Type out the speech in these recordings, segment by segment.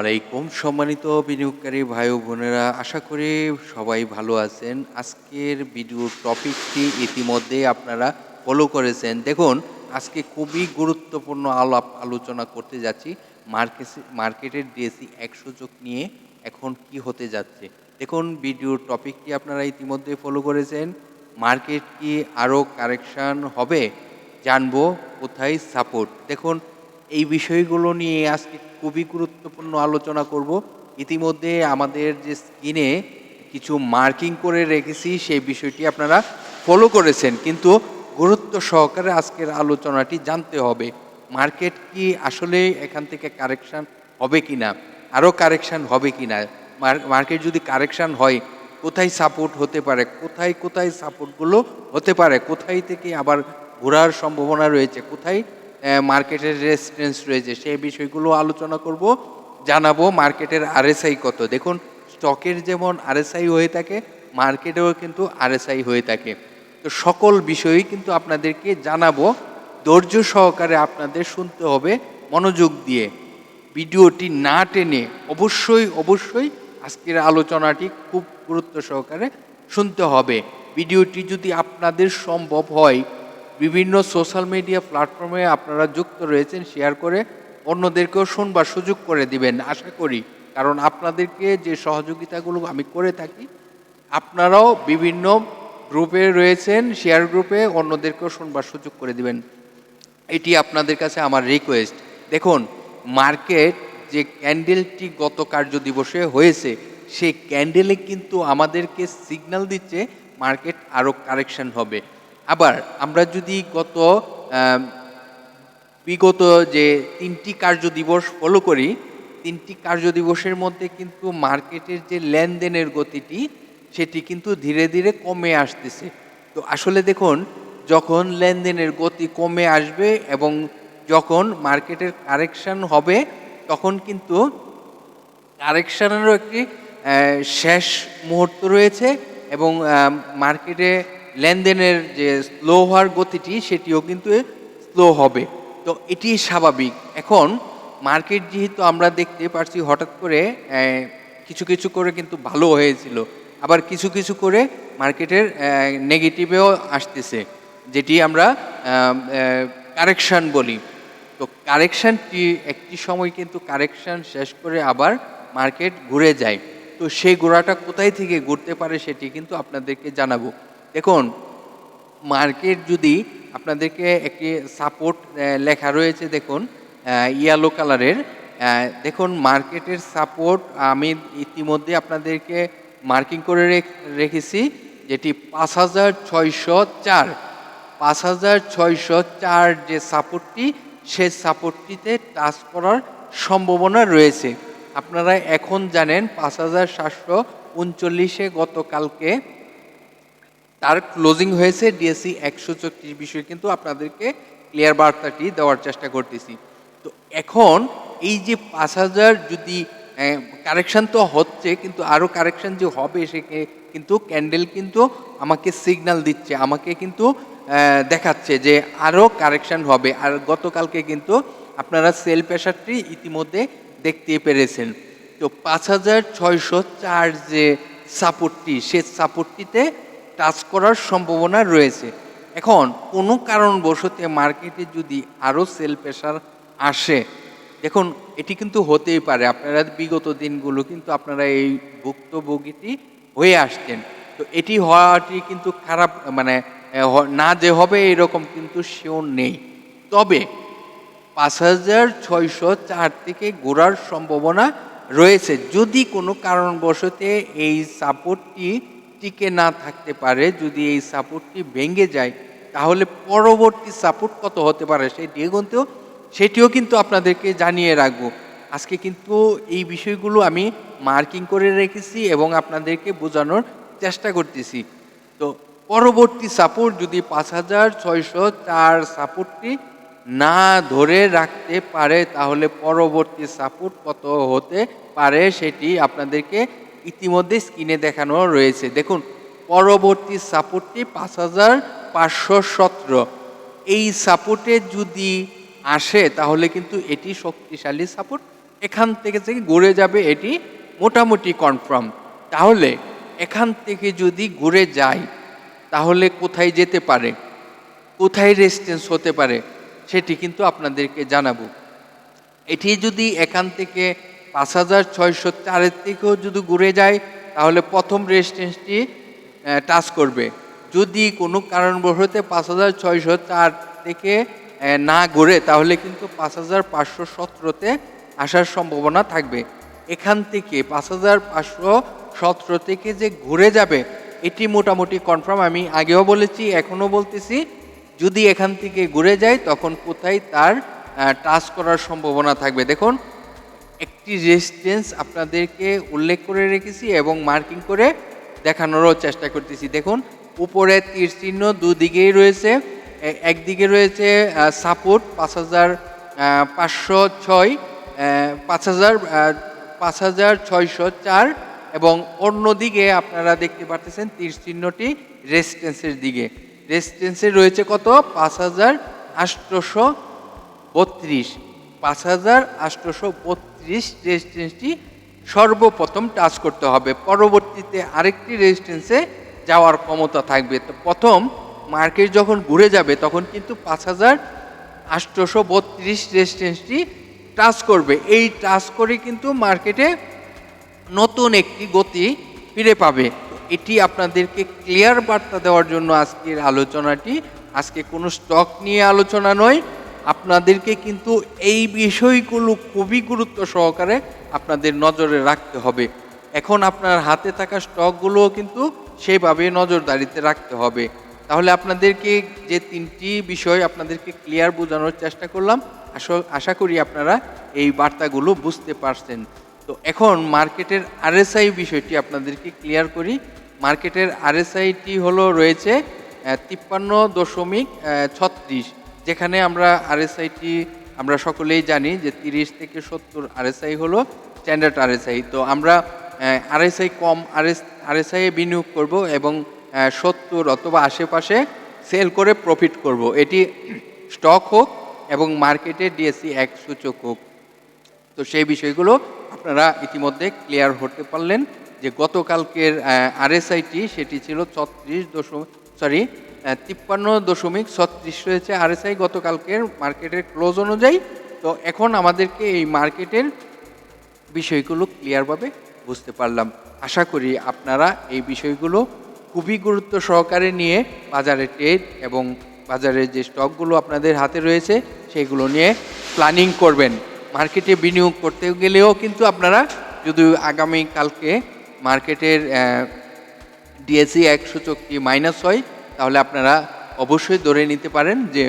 আলাইকুম, সম্মানিত বিনিয়োগকারী ভাই বোনেরা, আশা করি সবাই ভালো আছেন। আজকের ভিডিও টপিকটি ইতিমধ্যে আপনারা ফলো করেছেন। দেখুন, আজকে খুবই গুরুত্বপূর্ণ আলাপ আলোচনা করতে যাচ্ছি। মার্কেট মার্কেটের ডিএসি এক যোগ নিয়ে এখন কি হতে যাচ্ছে। দেখুন ভিডিওর টপিকটি আপনারা ইতিমধ্যে ফলো করেছেন। মার্কেট কি আরও কারেকশান হবে? জানব, কোথায় সাপোর্ট দেখুন এই বিষয়গুলো নিয়ে আজকে খুবই গুরুত্বপূর্ণ আলোচনা করব। ইতিমধ্যে আমাদের যে স্ক্রিনে কিছু মার্কিং করে রেখেছি, সেই বিষয়টি আপনারা ফলো করেছেন। কিন্তু গুরুত্ব সহকারে আজকের আলোচনাটি জানতে হবে মার্কেট কি আসলে এখান থেকে কারেকশান হবে কি না আরও কারেকশান হবে কি না মার্কেট যদি কারেকশান হয়, কোথায় সাপোর্ট হতে পারে, কোথায় কোথায় সাপোর্টগুলো হতে পারে, কোথায় থেকে আবার ঘোরার সম্ভাবনা রয়েছে, কোথায় মার্কেটের রেসিডেন্স রয়েছে, সেই বিষয়গুলো আলোচনা করব, জানাব মার্কেটের আরএসআই কত। দেখুন, স্টকের যেমন আরএসআই হয়ে থাকে, মার্কেটেও কিন্তু আরএসআই হয়ে থাকে। তো সকল বিষয়ই কিন্তু আপনাদেরকে জানাব, ধৈর্য সহকারে আপনাদের শুনতে হবে, মনোযোগ দিয়ে। ভিডিওটি না টেনে অবশ্যই অবশ্যই আজকের আলোচনাটি খুব গুরুত্ব সহকারে শুনতে হবে। ভিডিওটি যদি আপনাদের সম্ভব হয় বিভিন্ন সোশ্যাল মিডিয়া প্ল্যাটফর্মে আপনারা যুক্ত রয়েছেন শেয়ার করে অন্যদেরকেও শুনবার সুযোগ করে দিবেন, আশা করি। কারণ আপনাদেরকে যে সহযোগিতাগুলো আমি করে থাকি, আপনারাও বিভিন্ন গ্রুপে রয়েছেন শেয়ার গ্রুপে অন্যদেরকেও শুনবার সুযোগ করে দিবেন। এটি আপনাদের কাছে আমার রিকোয়েস্ট দেখুন মার্কেট যে ক্যান্ডেলটি গত কার্য দিবসে হয়েছে, সেই ক্যান্ডেলে কিন্তু আমাদেরকে সিগন্যাল দিচ্ছে মার্কেট আরও কারেকশন হবে। আবার আমরা যদি গত বিগত যে তিনটি কার্য দিবস ফলো করি, তিনটি কার্য দিবসের মধ্যে কিন্তু মার্কেটের যে লেনদেনের গতিটি, সেটি কিন্তু ধীরে ধীরে কমে আসতেছে। তো আসলে দেখুন, যখন লেনদেনের গতি কমে আসবে এবং যখন মার্কেটের কারেকশন হবে, তখন কিন্তু কারেকশানেরও একটি শেষ মুহূর্ত রয়েছে এবং মার্কেটে লেনদেনের যে স্লো হওয়ার গতিটি সেটিও কিন্তু স্লো হবে। তো এটি স্বাভাবিক। এখন মার্কেট যেহেতু আমরা দেখতে পারছি হঠাৎ করে কিছু কিছু করে কিন্তু ভালো হয়েছিল। আবার কিছু কিছু করে মার্কেটের নেগেটিভেও আসতেছে। যেটি আমরা কারেকশান বলি। তো কারেকশানটি একটি সময় কিন্তু কারেকশান শেষ করে আবার মার্কেট ঘুরে যায়। তো সেই গোড়াটা কোথায় থেকে ঘুরতে পারে সেটি কিন্তু আপনাদেরকে জানাব। দেখুন, মার্কেট যদি আপনাদেরকে একটি সাপোর্ট লেখা রয়েছে, দেখুন ইয়েলো কালারের দেখুন, মার্কেটের সাপোর্ট আমি ইতিমধ্যে আপনাদেরকে মার্কিং করে রেখেছি, যেটি পাঁচ হাজার ছয়শো চার। পাঁচ হাজার ছয়শো চার যে সাপোর্টটি সে সাপোর্টটিতে টাচ করার সম্ভাবনা রয়েছে। আপনারা এখন জানেন, পাঁচ হাজার সাতশো উনচল্লিশে গতকালকে তার ক্লোজিং হয়েছে ডিএসসি একশো চল্লিশ বিষয়ে, কিন্তু আপনাদেরকে ক্লিয়ার বার্তাটি দেওয়ার চেষ্টা করতেছি। তো এখন এই যে পাঁচ হাজার যদি কারেকশান তো হচ্ছে, কিন্তু আরও কারেকশান যে হবে সে কিন্তু ক্যান্ডেল কিন্তু আমাকে সিগনাল দিচ্ছে, আমাকে কিন্তু দেখাচ্ছে যে আরও কারেকশান হবে। আর গতকালকে কিন্তু আপনারা সেল প্রেশারটি ইতিমধ্যে দেখতে পেরেছেন। তো পাঁচ হাজার ছয়শো চার যে সাপোর্টটি সে সাপোর্টটিতে টাচ করার সম্ভাবনা রয়েছে। এখন, কোনো কারণবশতে মার্কেটে যদি আরও সেল প্রেশার আসে, দেখুন, এটি কিন্তু হতেই পারে। আপনারা বিগত দিনগুলো কিন্তু আপনারা এই ভুক্তভোগীটি হয়ে আসছেন। তো এটি হওয়াটি কিন্তু খারাপ মানে না যে হবে এরকম কিন্তু শিওর নেই। তবে, পাঁচ হাজার ছয়শো চার থেকে ঘোরার সম্ভাবনা রয়েছে। যদি কোনো কারণবশতে এই সাপোর্টটি টিকে না থাকতে পারে, যদি এই সাপোর্টটি ভেঙে যায়, তাহলে পরবর্তী সাপোর্ট কত হতে পারে সেই কিন্তু সেটিও কিন্তু আপনাদেরকে জানিয়ে রাখব। আজকে কিন্তু এই বিষয়গুলো আমি মার্কিং করে রেখেছি এবং আপনাদেরকে বোঝানোর চেষ্টা করতেছি। তো পরবর্তী সাপোর্ট যদি পাঁচ হাজার ছয়শো চার সাপোর্টটি না ধরে রাখতে পারে, তাহলে পরবর্তী সাপোর্ট কত হতে পারে সেটি আপনাদেরকে ইতিমধ্যে স্ক্রিনে দেখানো রয়েছে। দেখুন, পরবর্তী সাপোর্টটি পাঁচ হাজার পাঁচশো সতেরো। এই সাপোর্টে যদি আসে, তাহলে কিন্তু এটি শক্তিশালী সাপোর্ট। এখান থেকে থেকে ঘুরে যাবে, এটি মোটামুটি কনফার্ম। তাহলে এখান থেকে যদি ঘুরে যায় তাহলে কোথায় যেতে পারে? কোথায় রেজিস্ট্যান্স হতে পারে? সেটি কিন্তু আপনাদেরকে জানাব। এটি যদি এখান থেকে পাঁচ হাজার ছয়শো চারের থেকেও যদি ঘুরে যায়, তাহলে প্রথম রেজিস্ট্যান্সটি টাচ করবে। যদি কোনো কারণবশত পাঁচ হাজার ছয়শো চার থেকে না ঘুরে, তাহলে কিন্তু পাঁচ হাজার পাঁচশো সতেরোতে আসার সম্ভাবনা থাকবে। এখান থেকে পাঁচ হাজার পাঁচশো সতেরো থেকে যে ঘুরে যাবে, এটি মোটামুটি কনফার্ম। আমি আগেও বলেছি, এখনও বলতেছি, যদি এখান থেকে ঘুরে যায়, তখন কোথায় তার টাচ করার সম্ভাবনা থাকবে। দেখুন একটি রেজিস্ট্যান্স আপনাদেরকে উল্লেখ করে রেখেছি এবং মার্কিং করে দেখানোরও চেষ্টা করতেছি। দেখুন, উপরে তীর চিহ্ন দুদিকেই রয়েছে একদিকে রয়েছে সাপোর্ট পাঁচ হাজার পাঁচশো ছয় পাঁচ হাজার পাঁচ হাজার ছয়শো চার এবং অন্যদিকে আপনারা দেখতে পাচ্ছেন তীর চিহ্নটি রেজিস্ট্যান্সের দিকে। রেজিস্ট্যান্সে রয়েছে কত? পাঁচ হাজার আটশোশো বত্রিশ। পাঁচ হাজার আটশোশো বত্রিশ রেজিস্ট্যান্সটি সর্বপ্রথম টাচ করতে হবে। পরবর্তীতে আরেকটি রেজিস্ট্যান্সে যাওয়ার ক্ষমতা থাকবে। তো প্রথম মার্কেট যখন ঘুরে যাবে, তখন কিন্তু পাঁচ হাজার আটশোশো বত্রিশ রেজিস্ট্যান্সটি টাচ করবে। এই টাচ করে কিন্তু মার্কেটে নতুন একটি গতি ফিরে পাবে। এটি আপনাদেরকে ক্লিয়ার বার্তা দেওয়ার জন্য আজকের আলোচনাটি। আজকে কোনো স্টক নিয়ে আলোচনা নয় আপনাদেরকে কিন্তু এই বিষয়গুলো খুবই গুরুত্ব সহকারে আপনাদের নজরে রাখতে হবে। এখন আপনার হাতে থাকা স্টকগুলোও কিন্তু সেইভাবে নজরদারিতে রাখতে হবে। তাহলে আপনাদেরকে যে তিনটি বিষয় আপনাদেরকে ক্লিয়ার বোঝানোর চেষ্টা করলাম। আশা করি আপনারা এই বার্তাগুলো বুঝতে পারছেন। তো এখন মার্কেটের আরএসআই বিষয়টি আপনাদেরকে ক্লিয়ার করি। মার্কেটের আরএসআইটি হলো রয়েছে তিপ্পান্ন দশমিক ছত্রিশ। যেখানে আমরা আরএসআইটি আমরা সকলেই জানি যে তিরিশ থেকে সত্তর আরএসআই হলো স্ট্যান্ডার্ড আরএসআই তো আমরা আরএসআই কম আরএস আরএসআই বিনিয়োগ করব এবং সত্তর অথবা আশেপাশে সেল করে প্রফিট করব। এটি স্টক হোক এবং মার্কেটে ডিএসসি এক সূচক হোক। তো সেই বিষয়গুলো আপনারা ইতিমধ্যে ক্লিয়ার হতে পারলেন যে গতকালকের আরএসআইটি সেটি ছিল ছত্রিশ দশমিক সরি তিপ্পান্ন দশমিক ছত্রিশ রয়েছে আরএসআই গতকালকের মার্কেটের ক্লোজ অনুযায়ী। তো এখন আমাদেরকে এই মার্কেটের বিষয়গুলো ক্লিয়ারভাবে বুঝতে পারলাম। আশা করি আপনারা এই বিষয়গুলো খুবই গুরুত্ব সহকারে নিয়ে বাজারে ট্রেড এবং বাজারের যে স্টকগুলো আপনাদের হাতে রয়েছে, সেগুলো নিয়ে প্ল্যানিং করবেন। মার্কেটে বিনিয়োগ করতে গেলেও কিন্তু আপনারা যদি আগামী কালকে মার্কেটের ডিএসসি এক সূচকটি মাইনাস হয় তাহলে আপনারা অবশ্যই ধরে নিতে পারেন যে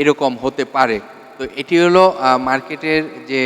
এরকম হতে পারে। তো এটি হলো মার্কেটের যে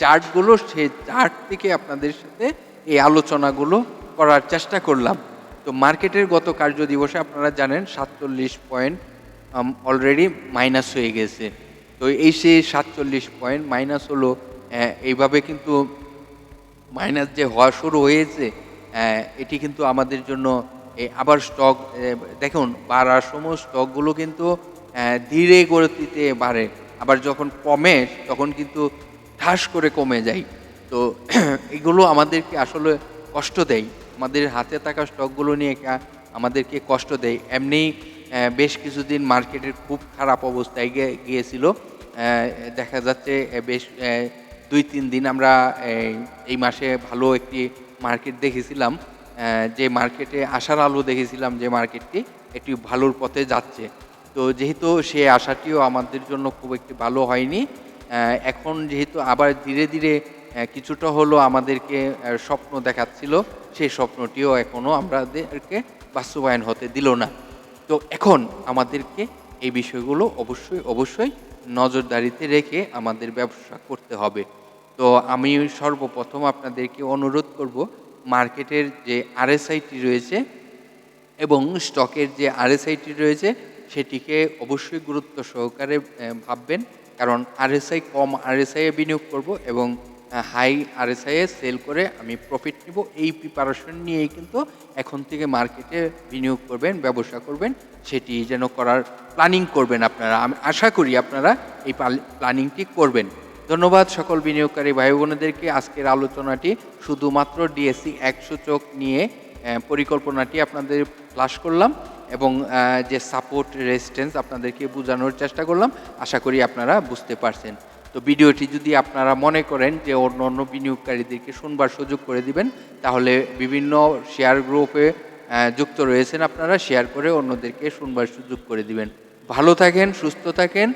চার্টগুলো, সেই চার্ট থেকে আপনাদের সাথে এই আলোচনাগুলো করার চেষ্টা করলাম। তো মার্কেটের গত কার্য দিবসে আপনারা জানেন, সাতচল্লিশ পয়েন্ট অলরেডি মাইনাস হয়ে গেছে। তো এই সেই সাতচল্লিশ পয়েন্ট মাইনাস হলো এইভাবে কিন্তু মাইনাস যে হওয়া শুরু হয়েছে এটি কিন্তু আমাদের জন্য আবার স্টক দেখুন, বাড়ার সময় স্টকগুলো কিন্তু ধীরে গতিতে বাড়ে। আবার যখন কমে, তখন কিন্তু ঠাস করে কমে যায়। তো এগুলো আমাদেরকে আসলে কষ্ট দেয়। আমাদের হাতে থাকা স্টকগুলো নিয়ে আমাদেরকে কষ্ট দেয়। এমনি বেশ কিছুদিন মার্কেটের খুব খারাপ অবস্থায় গিয়ে- গিয়েছিল। দেখা যাচ্ছে বেশ দুই, তিন দিন আমরা এই- মাসে ভালো একটি মার্কেট দেখেছিলাম। যে মার্কেটে আশার আলো দেখেছিলাম যে মার্কেটটি একটি ভালোর পথে যাচ্ছে। তো যেহেতু সে আশাটিও আমাদের জন্য খুব একটি ভালো হয়নি এখন যেহেতু আবার ধীরে ধীরে কিছুটা হলো আমাদেরকে স্বপ্ন দেখাচ্ছিল, সেই স্বপ্নটিও এখনও আমাদেরকে বাস্তবায়ন হতে দিল না। তো এখন আমাদেরকে এই বিষয়গুলো অবশ্যই অবশ্যই নজরদারিতে রেখে আমাদের ব্যবসা করতে হবে। তো আমি সর্বপ্রথম আপনাদেরকে অনুরোধ করব মার্কেটের যে আরএসআইটি রয়েছে এবং স্টকের যে আরএসআইটি রয়েছে, সেটিকে অবশ্যই গুরুত্ব সহকারে ভাববেন। কারণ আরএসআই, কম আরএসআই এ বিনিয়োগ করব এবং হাই আরএসআই এ সেল করে আমি প্রফিট নিব। এই প্রিপারেশন নিয়েই কিন্তু এখন থেকে মার্কেটে বিনিয়োগ করবেন, ব্যবসা করবেন। সেটি যেন করার প্ল্যানিং করবেন আপনারা। আমি আশা করি আপনারা এই প্ল্যানিংটি করবেন। ধন্যবাদ সকল বিনিয়োগকারী ভাই বোনেদেরকে আজকের আলোচনাটি শুধুমাত্র ডিএসসি এক সূচক নিয়ে পরিকল্পনাটি আপনাদের ফ্লাশ করলাম এবং যে সাপোর্ট রেজিস্ট্যান্স আপনাদেরকে বোঝানোর চেষ্টা করলাম, আশা করি আপনারা বুঝতে পারছেন। তো ভিডিওটি যদি আপনারা মনে করেন যে অন্য অন্য বিনিয়োগকারীদেরকে শুনবার সুযোগ করে দিবেন, তাহলে বিভিন্ন শেয়ার গ্রুপে যুক্ত রয়েছেন আপনারা, শেয়ার করে অন্যদেরকে শুনবার সুযোগ করে দিবেন। ভালো থাকেন, সুস্থ থাকেন